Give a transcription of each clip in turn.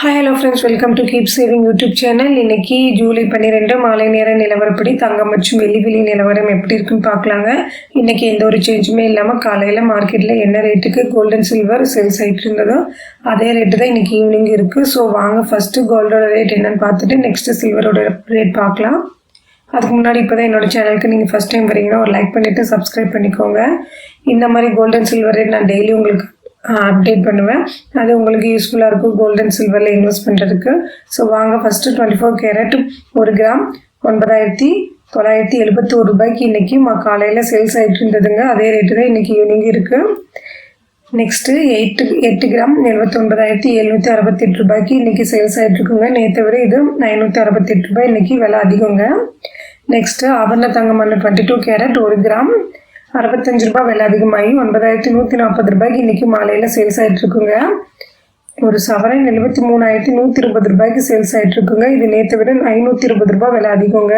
Hi hello friends welcome to keep saving YouTube channel இன்னைக்கு July பன்னிரெண்டு மாலை நேர நிலவரப்படி தங்கம் மற்றும் வெள்ளி வெளி நிலவரம் எப்படி இருக்குன்னு பார்க்கலாங்க. இன்னைக்கு எந்த ஒரு சேஞ்சுமே இல்லாமல் காலையில் மார்க்கெட்டில் என்ன ரேட்டுக்கு கோல்டன் சில்வர் சேல்ஸ் ஆகிட்டு இருந்ததோ அதே ரேட்டு தான் இன்னைக்கு ஈவினிங் இருக்குது ஸோ வாங்க ஃபஸ்ட்டு கோல்டோட ரேட் என்னன்னு பார்த்துட்டு நெக்ஸ்ட்டு சில்வரோட ரேட் பார்க்கலாம். அதுக்கு முன்னாடி இப்போ தான் என்னோட சேனலுக்கு நீங்கள் ஃபஸ்ட் டைம் வரீங்கன்னா ஒரு லைக் பண்ணிவிட்டு சப்ஸ்கிரைப் பண்ணிக்கோங்க. இந்த மாதிரி கோல்டன் சில்வர் ரேட் நான் டெய்லி உங்களுக்கு அப்டேட் பண்ணுவேன். அது உங்களுக்கு யூஸ்ஃபுல்லாக இருக்கும். கோல்டன் சில்வரில் இன்வெஸ்ட் பண்ணுறதுக்கு ஸோ வாங்க ஃபஸ்ட்டு டுவெண்ட்டி ஃபோர் கேரட் ஒரு கிராம் ஒன்பதாயிரத்தி தொள்ளாயிரத்தி எழுபத்தோரு ரூபாய்க்கு இன்றைக்கி காலையில் சேல்ஸ் ஆகிட்டு இருந்ததுங்க அதே ரேட்டு தான் இன்றைக்கி ஈவினிங் இருக்குது நெக்ஸ்ட்டு எயிட்டு எட்டு கிராம் எழுபத்தொன்பதாயிரத்தி எழுநூற்றி அறுபத்தெட்டு ரூபாய்க்கு இன்றைக்கி சேல்ஸ் ஆகிட்ருக்குங்க நேற்றை விட இது ஐநூற்றி அறுபத்தெட்டு ரூபாய். இன்றைக்கி விலை அதிகங்க. நெக்ஸ்ட்டு ஆபரண தங்கமான டுவெண்ட்டி டூ கேரட் ஒரு கிராம் அறுபத்தஞ்சு ரூபாய் விலை அதிகமாகி ஒன்பதாயிரத்தி நூற்றி நாற்பது ரூபாய்க்கு இன்றைக்கி மாலையில் சேல்ஸ் ஆகிட்ருக்குங்க ஒரு சவரன் எழுபத்தி மூணாயிரத்தி நூற்றி இருபது ரூபாய்க்கு சேல்ஸ் ஆகிட்டு இருக்குங்க. இது நேற்று விட ஐநூற்றி இருபது ரூபாய் விலை அதிகங்க.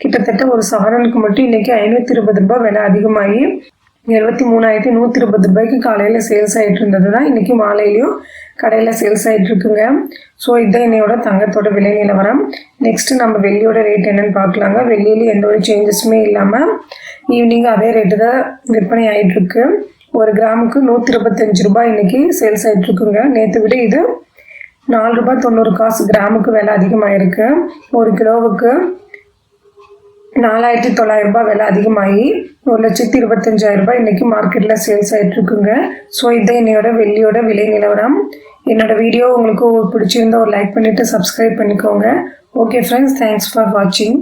கிட்டத்தட்ட ஒரு சவரனுக்கு மட்டும் இன்றைக்கி ஐநூற்றி இருபது ரூபாய் விலை அதிகமாகி இருபத்தி மூணாயிரத்தி நூற்றி இருபது ரூபாய்க்கு காலையில் சேல்ஸ் ஆகிட்டு இருந்தது தான் இன்றைக்கி மாலையிலையும் கடையில் சேல்ஸ் ஆகிட்டு இருக்குங்க. ஸோ இதுதான் என்னையோட தங்கத்தோட விலை நிலவரம். நெக்ஸ்ட்டு நம்ம வெள்ளியோட ரேட் என்னன்னு பார்க்கலாங்க. வெள்ளியில எந்த ஒரு சேஞ்சஸுமே இல்லாமல் ஈவினிங் அதே ரேட்டு தான் விற்பனை ஆகிட்டுருக்கு ஒரு கிராமுக்கு நூற்றி இருபத்தஞ்சு ரூபாய் இன்றைக்கி சேல்ஸ் ஆகிட்டுருக்குங்க நேற்று விட இது நாலு ரூபாய் தொண்ணூறு காசு கிராமுக்கு விலை அதிகமாகிருக்கு ஒரு கிலோவுக்கு நாலாயிரத்தி தொள்ளாயிரம் ரூபாய் விலை அதிகமாகி ஒரு லட்சத்தி இருபத்தஞ்சாயிரம் ரூபாய் இன்றைக்கி மார்க்கெட்டில் சேல்ஸ் ஆகிட்டுருக்குங்க ஸோ இதை என்னையோட வெள்ளியோட விலை நிலவரம். என்னோட வீடியோ உங்களுக்கு பிடிச்சிருந்தா ஒரு லைக் பண்ணிவிட்டு சப்ஸ்கிரைப் பண்ணிக்கோங்க. ஓகே ஃப்ரெண்ட்ஸ் தேங்க்ஸ் ஃபார் வாட்சிங்